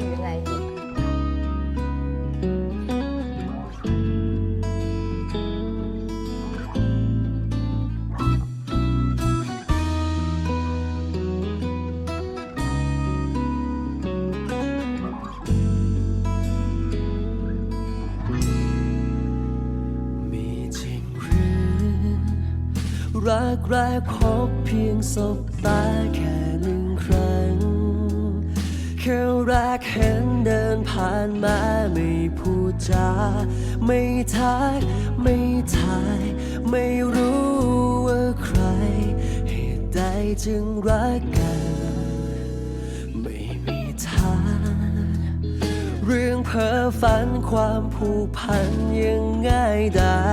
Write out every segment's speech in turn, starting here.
หรือยังไงมีจริงหรือรักแรกพบเพียงสบตาแค่หนึ่งครั้ง แค่แรกเห็นเดินผ่านมาไม่พูดจาไม่ทักไม่ทาย ไม่รู้ว่าใคร เหตุใดจึงรักกัน ไม่มีทางเรื่องเพ้อฝันความผูกพันยังง่ายได้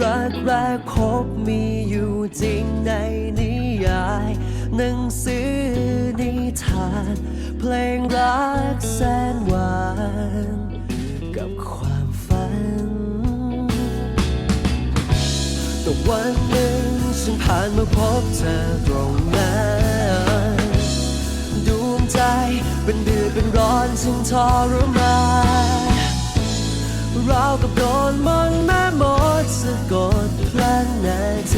รักแรกพบมีอยู่จริงในนิยายหนังสือ เพลงรักแสนหวาน กับความฝัน แต่วันหนึ่งฉันผ่านมาพบเธอตรงนั้นดวงใจเป็นเดือดเป็นร้อนซึ่งทรมานรากับโดนมนแม่มดสะกดพลันนาที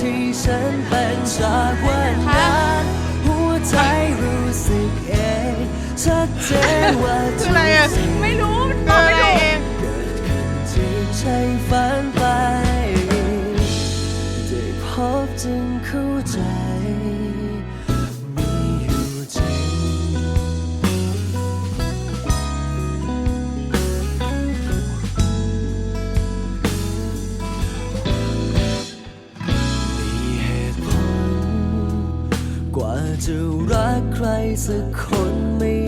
ที่ฉันเป็นจากวันนั้นหัวใจรู้สึกเองชัดเจนว่าคือทุอะไรกอะสิ่งไม่รู้ตอบไม่ถูกเกิดขึ้นที่ใช่ฝันไปได้พบจึงเข้าใจ จะรักใครสักคนไม่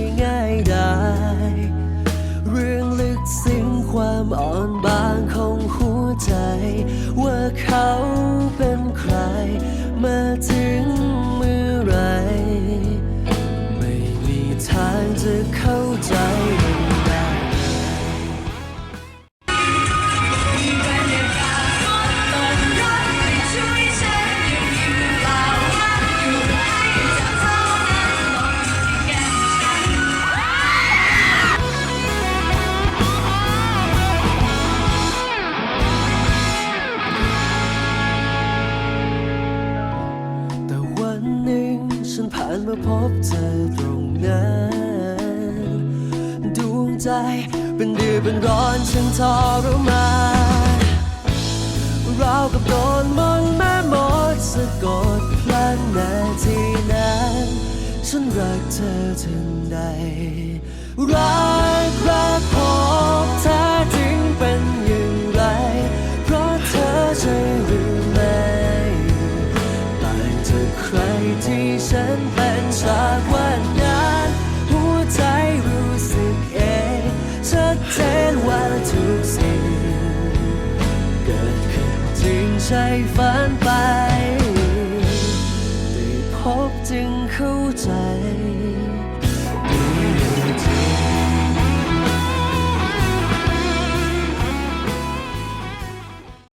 เมื่อพบเธอตรงนั้นดวงใจเป็นเดือดเป็นร้อนฉันทรมานรากับโดนมนแม่มดสะกดพลันนาทีนั้น ฉันรักเธอถึงใดรัก ใช่ฝันไปได้พบจึงเข้าใจ